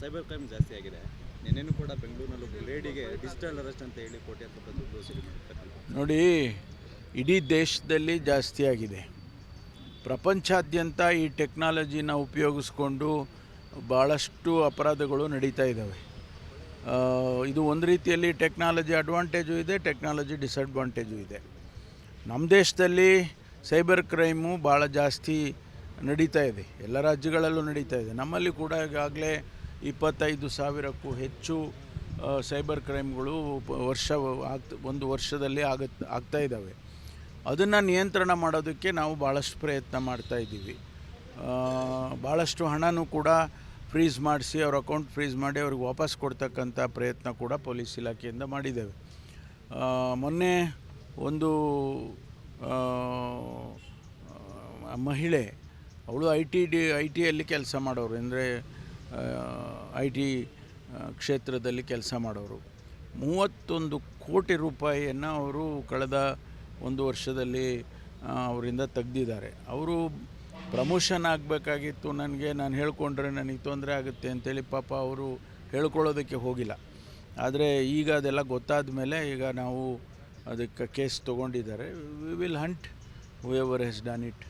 Cyber crime ಜಾಸ್ತಿ ಆಗಿದೆ. ನಿನ್ನೆನೂ ಕೂಡ ಬೆಂಗಳೂರಿನಲ್ಲಿ ಲೇಡಿಗೆ ಡಿಜಿಟಲ್ ಅರೆಸ್ಟ್ ಅಂತ ಹೇಳಿ ಕೋಟಿ ಮಾಡಿರ್ತಕ್ಕಂಥದ್ದು ನೋಡಿ, ಇಡೀ ದೇಶದಲ್ಲಿ ಜಾಸ್ತಿ ಆಗಿದೆ. ಪ್ರಪಂಚಾದ್ಯಂತ ಈ ಟೆಕ್ನಾಲಜಿನ ಉಪಯೋಗಿಸ್ಕೊಂಡು ಭಾಳಷ್ಟು ಅಪರಾಧಗಳು ನಡೀತಾ ಇದ್ದಾವೆ. ಇದು ಒಂದು ರೀತಿಯಲ್ಲಿ ಟೆಕ್ನಾಲಜಿ ಅಡ್ವಾಂಟೇಜು ಇದೆ, ಟೆಕ್ನಾಲಜಿ ಡಿಸ್ಅಡ್ವಾಂಟೇಜು ಇದೆ. ನಮ್ಮ ದೇಶದಲ್ಲಿ ಸೈಬರ್ ಕ್ರೈಮು ಭಾಳ ಜಾಸ್ತಿ ನಡೀತಾ ಇದೆ. ಎಲ್ಲ ರಾಜ್ಯಗಳಲ್ಲೂ ನಡೀತಾ ಇದೆ. ನಮ್ಮಲ್ಲಿ ಕೂಡ ಈಗಾಗಲೇ ಇಪ್ಪತ್ತೈದು ಸಾವಿರಕ್ಕೂ ಹೆಚ್ಚು ಸೈಬರ್ ಕ್ರೈಮ್ಗಳು ವರ್ಷ ಆಗ್ತ, ಒಂದು ವರ್ಷದಲ್ಲಿ ಆಗತ್, ಆಗ್ತಾ ಇದ್ದಾವೆ. ಅದನ್ನು ನಿಯಂತ್ರಣ ಮಾಡೋದಕ್ಕೆ ನಾವು ಭಾಳಷ್ಟು ಪ್ರಯತ್ನ ಮಾಡ್ತಾ ಇದ್ದೀವಿ. ಭಾಳಷ್ಟು ಹಣನೂ ಕೂಡ ಫ್ರೀಸ್ ಮಾಡಿಸಿ, ಅವ್ರ ಅಕೌಂಟ್ ಫ್ರೀಸ್ ಮಾಡಿ ಅವ್ರಿಗೆ ವಾಪಸ್ ಕೊಡ್ತಕ್ಕಂಥ ಪ್ರಯತ್ನ ಕೂಡ ಪೊಲೀಸ್ ಇಲಾಖೆಯಿಂದ ಮಾಡಿದ್ದೇವೆ. ಮೊನ್ನೆ ಒಂದು ಮಹಿಳೆ, ಅವಳು ಐ ಟಿ ಡಿ, ಐ ಟಿಯಲ್ಲಿ ಕೆಲಸ ಮಾಡೋರು. ಅಂದರೆ ಐ ಟಿ ಕ್ಷೇತ್ರದಲ್ಲಿ ಕೆಲಸ ಮಾಡೋರು. ಮೂವತ್ತೊಂದು ಕೋಟಿ ರೂಪಾಯಿಯನ್ನು ಅವರು ಕಳೆದ ಒಂದು ವರ್ಷದಲ್ಲಿ ಅವರಿಂದ ತೆಗ್ದಿದ್ದಾರೆ. ಅವರು ಪ್ರಮೋಷನ್ ಆಗಬೇಕಾಗಿತ್ತು. ನನಗೆ, ನಾನು ಹೇಳ್ಕೊಂಡ್ರೆ ನನಗೆ ತೊಂದರೆ ಆಗುತ್ತೆ ಅಂತೇಳಿ ಪಾಪ ಅವರು ಹೇಳ್ಕೊಳ್ಳೋದಕ್ಕೆ ಹೋಗಿಲ್ಲ. ಆದರೆ ಈಗ ಅದೆಲ್ಲ ಗೊತ್ತಾದ ಮೇಲೆ ಈಗ ನಾವು ಅದಕ್ಕೆ case ತೊಗೊಂಡಿದ್ದಾರೆ. We will hunt whoever has done it